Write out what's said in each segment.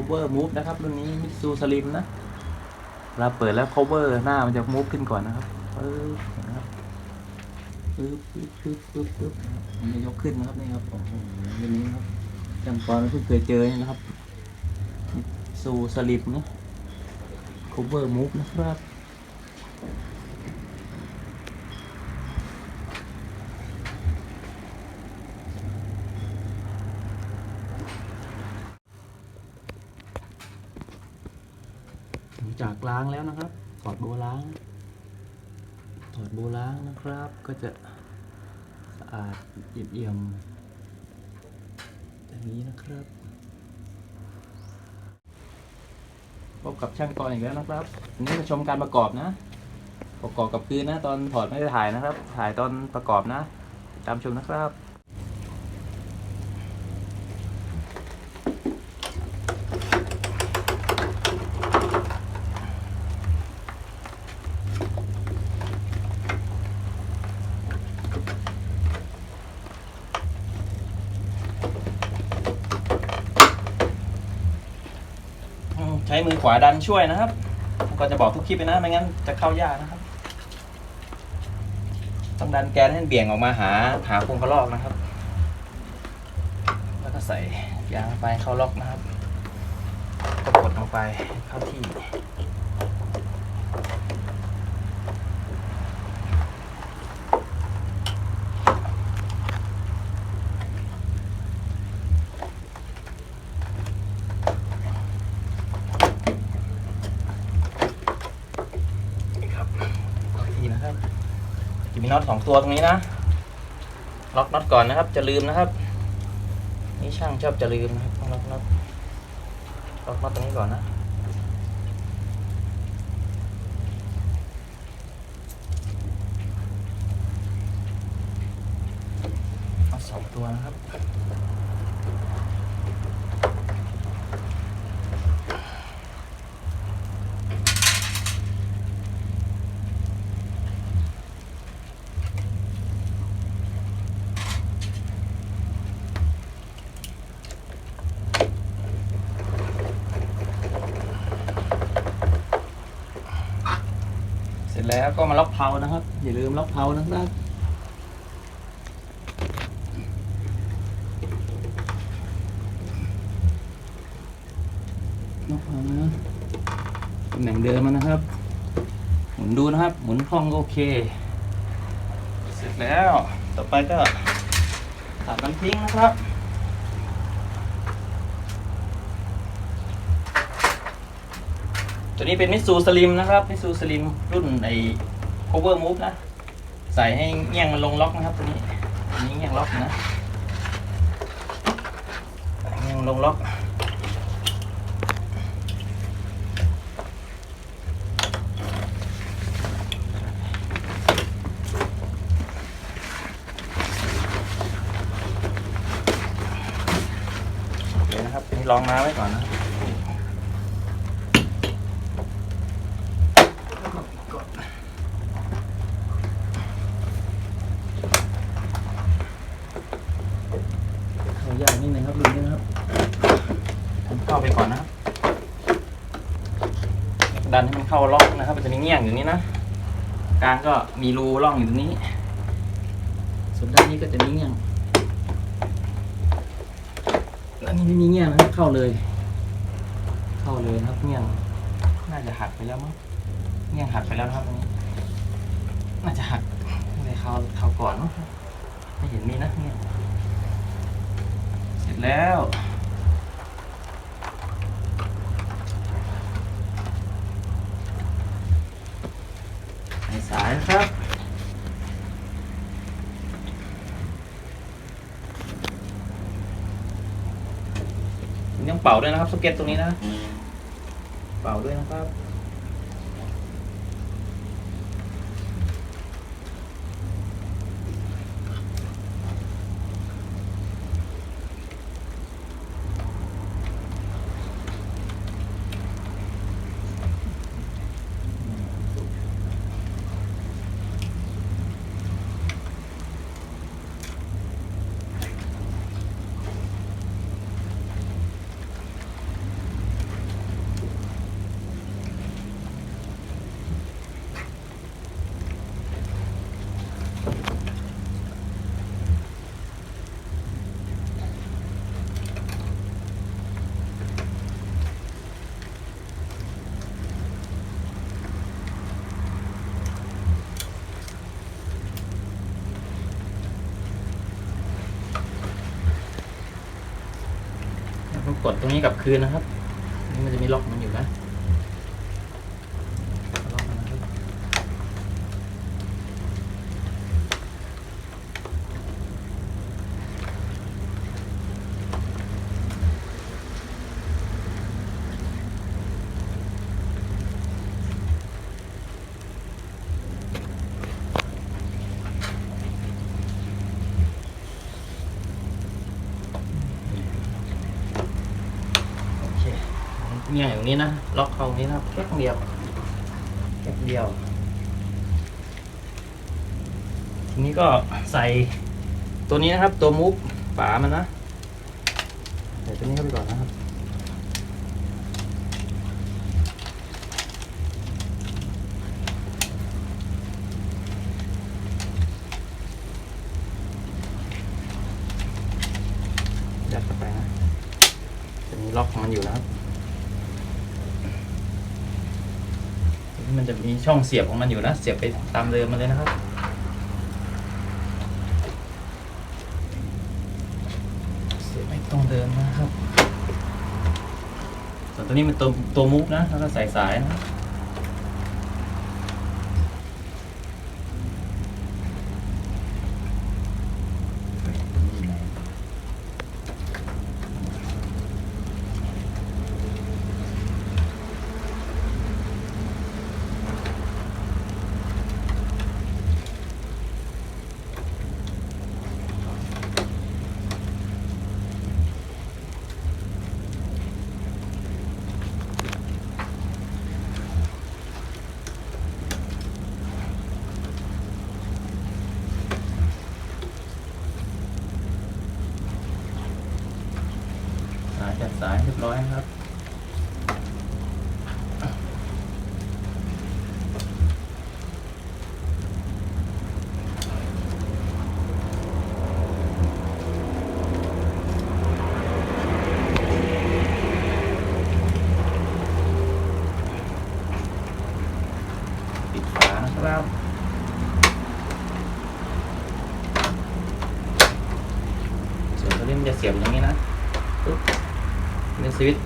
cover move นะครับ รุ่นนี้มิซูสลิมนะเวลาเปิดแล้ว cover หน้ามันจะ move ขึ้นก่อนนะครับปึ๊บนะครับปึ๊บปึ๊บปึ๊บปึ๊บปึ๊บมันจะยกขึ้นนะครับนี่ครับโอ้โหรุ่นนี้ครับจังกรเพิ่งเคยเจอนะครับมิซูสลิมนะ cover move นะครับ จากล้างแล้วนะครับ ถอดโบล้าง ถอดโบล้างนะครับ ก็จะสะอาดเอี่ยมๆอย่างนี้นะครับ พบกับช่างกรอีกแล้วนะครับวันนี้มาชมการประกอบนะ ประกอบกับพื้นนะ ตอนถอดไม่ได้ถ่ายนะครับ ถ่ายตอนประกอบนะ ตามชมนะครับ ขวาดันช่วยนะครับก็จะบอกทุกคลิปเลยนะไม่งั้นจะเข้ายากนะครับ ต้องดันแกนให้เบี่ยงออกมาหาหาโครงกระลอกนะครับ แล้วก็ใส่ยางไปเข้าล็อกนะครับ ก็กดลงไปเข้าที่ ครับเข้าที่นะครับจะมี น็อตสองตัวตรงนี้นะ ล็อกน็อตก่อนนะครับ จะลืมนะครับ นี่ช่างชอบจะลืมนะครับต้องล็อกน็อต ล็อกน็อตตรงนี้ก่อนนะเอาสองตัวนะครับ แล้วก็มาล็อกเพลานะครับ อย่าลืมล็อกเพลานะครับล็อกเพลานะตำแหน่งเดิมนะครับ หมุนดูนะครับ หมุนคล่องก็โอเค เสร็จแล้ว ต่อไปก็ตัดมันทิ้งนะครับ ตัวนี้เป็นมิสูสลิมนะครับมิสูสลิมรุ่นไอ้ cover move นะ ใส่ให้เงี้ยงมันลงล็อกนะครับตัวนี้ตัวนี้เงี้ยงล็อกนะเงี้ยงลงล็อกโอเคนะครับอันนี้ลองมาไว้ก่อนนะ เข้ายากนิดนึงครับรุ่นนี้นะครับผมเข้าไปก่อนนะครับ ดันให้มันเข้าล็อกนะครับ มันจะมีเงี้ยงอยู่นี้นะกลางก็มีรูร่องอยู่ตรงนี้ ส่วนด้านนี้ก็จะมีเงี้ยงด้านนี้ไม่มีเงี้ยงนะเข้าเลย เข้าเลยนะครับเงี้ยงน่าจะหักไปแล้วมั้งเงี้ยงหักไปแล้วนะครับตรงนี้ น่าจะหักเลยเขาเขาก่อนมั้งไม่เห็นมีนะเงี้ยเสร็จแล้ว ส่สายครับ ยังเป่าด้วยนะครับสเก็ตตรงนี้นะ เป่าด้วยนะครับ กดตรงนี้กลับคืนนะครับนี่มันจะมีล็อกมันอยู่นะล็อกมันนะครับ โอเค เนี่ยอย่างนี้นะ ล็อกเข้าตรงนี้นะครับแค่เดียวแค่เดียว ทีนี้ก็ใส่ตัวนี้นะครับ ตัวมุกฝามันนะใส่ตัวนี้เข้าไปก่อนนะครับ ยัดเข้าไปนะ จะมีล็อกของมันอยู่นะครับทีนี้ มันจะมีช่องเสียบของมันอยู่นะ เสียบไปตามเดิมมันเลยนะครับ เสียบไปตรงเดิมนะครับ ส่วนตัวนี้เป็นตัวตัวมุกนะ แล้วก็ใส่สายนะสายจัดสายเรียบร้อยนะครับ ปิดฝานะครับ ส่วนตัวนี้มันจะเสียบอย่างนี้นะปึ๊บเป็นสวิตช์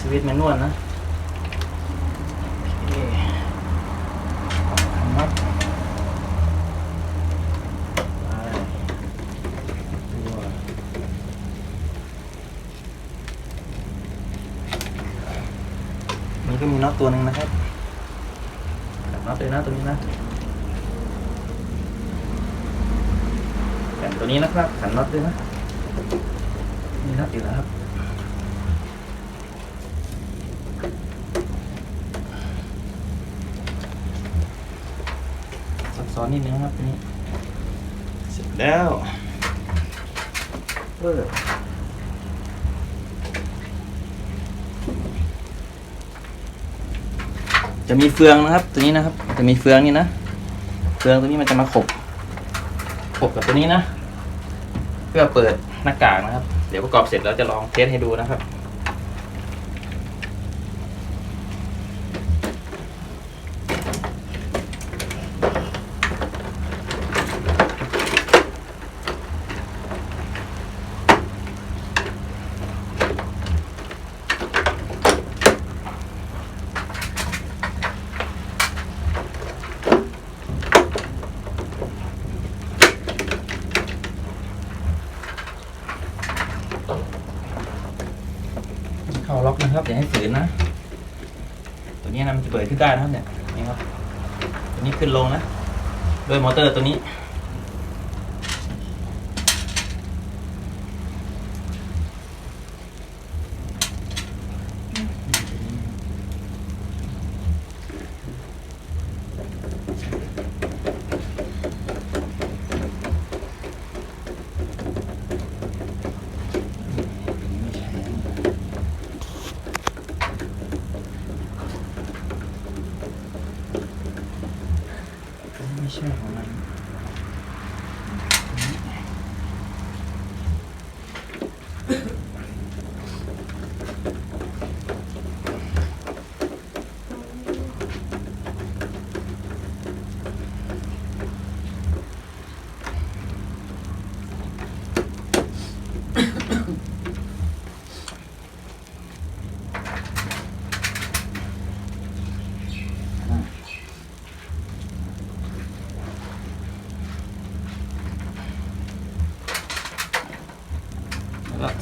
ส วิตช์แมนนวลนะโอเคทำมัดไปตัวนี่ก็มีน็อตตัวหนึ่งนะครับขันน็อตเลยนะตัวนี้นะขันตัวนี้นะครับขันน็อตด้วยนะนี่น็อตอยู่นะครับ ซับซ้อนนิดนึงนะครับตัวนี้เสร็จแล้วเออจะมีเฟืองนะครับ ตัวนี้นะครับ จะมีเฟืองนี่นะ เฟืองตัวนี้มันจะมาขบ ขบกับตัวนี้นะ เพื่อเปิดหน้ากากนะครับ เดี๋ยวประกอบเสร็จแล้วจะลองเทสให้ดูนะครับ เข้าล็อกนะครับอย่าให้ฝืนนะ ตัวนี้นะมันจะเปิดขึ้น ได้นะครับเนี่ยนี่ครับตัวนี้ขึ้นลงนะด้วยมอเตอร์ตัวนี้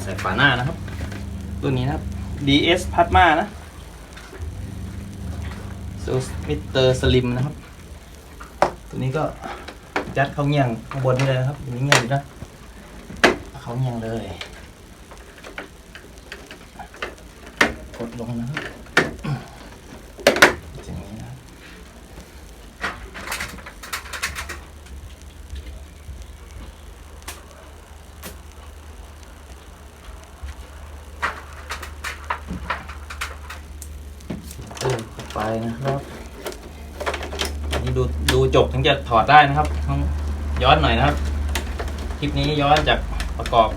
ใส่ฝาหน้านะครับ ตัวนี้นะครับ DS พัดมานะโซมิเตอร์สลิมนะครับ ตัวนี้ก็ยัดเข้าเงี่ยงข้างบนนี่เลยนะครับตัวนี้เงี่ยงอยู่นะเขาเงี่ยงเลย กดลงนะครับอย่างนี้นะครับเติมเข้าไปนะครับนี่ดูดูจบถึงจะถอดได้นะครับต้องย้อนหน่อยนะครับ คลิปนี้ย้อนจากประกอบ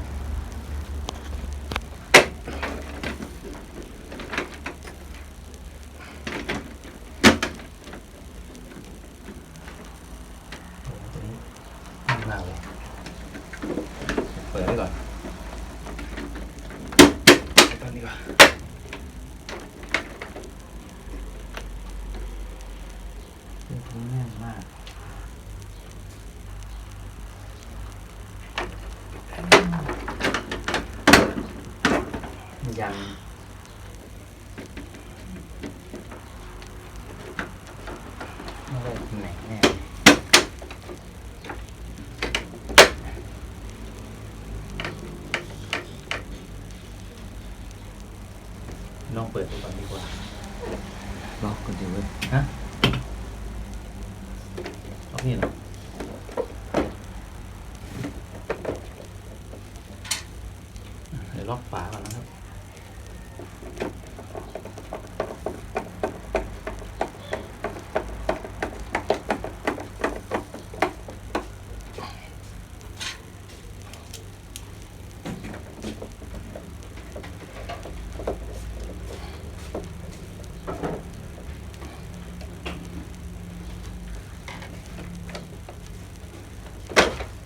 ตัวนี้นิ่มมากเลย เปิดไว้ก่อนเปิดก่อนดีกว่าตัวนี้แน่นมากยันไม่ได้ตำแหน่งแน่ ลองเปิดดูก่อนดีกว่าล็อกกันดีเว้ยฮะเอาพี่เหรอเดี๋ยวล็อกฝาก่อนนะครับ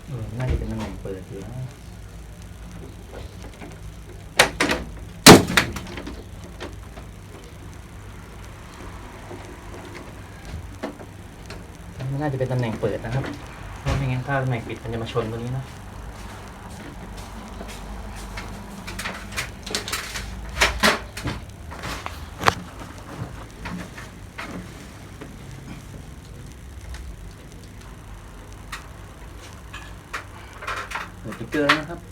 เออน่าจะเป็นตำแหน่งเปิดอยู่นะไม่น่า จะเป็นตำแหน่งเปิดนะครับเพราะไม่งั้นถ้าตำแหน่งปิดมันจะมาชนตัวนี้นะเปิดติ๊กเกอร์แล้วนะครับ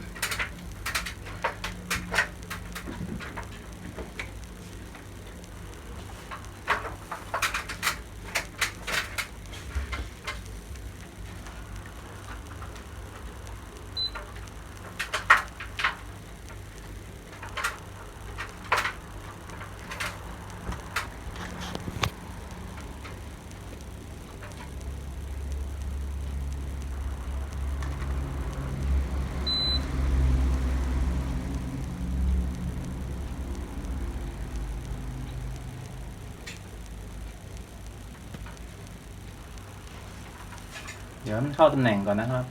ดี๋ยวมันเข้าตำแหน่งก่อนนะครับ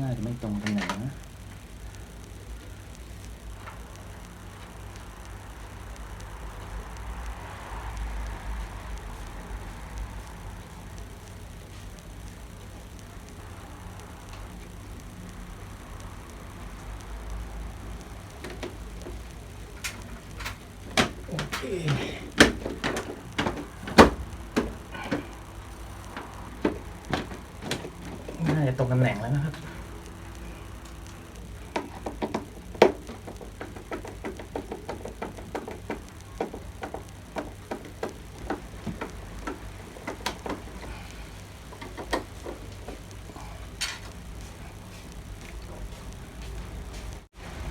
น่าจะไม่ตรงตำแหน่งนะโอเค น่าจะ ตรงตำแหน่งแล้วนะครับ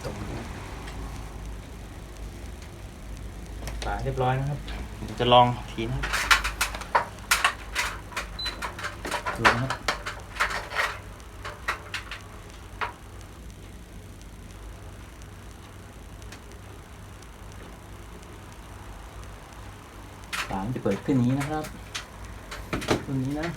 ตรงนี้ฝาเรียบร้อยนะครับจะลองทีนะครับดูนะครับ ฝาจะเปิดขึ้นนี้นะครับตัวนี้นะ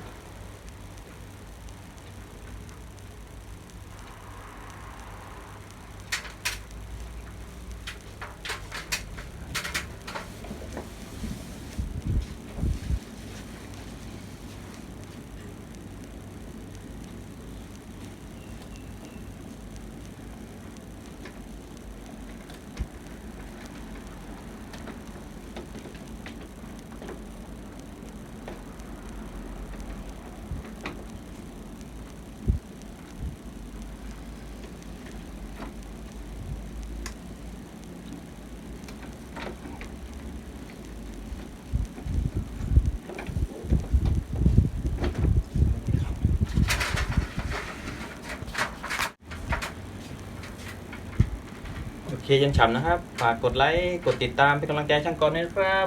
เคยังฉ่ำนะครับ ฝากกดไลค์ กดติดตามเป็นกำลังใจช่างกรด้วยนะครับ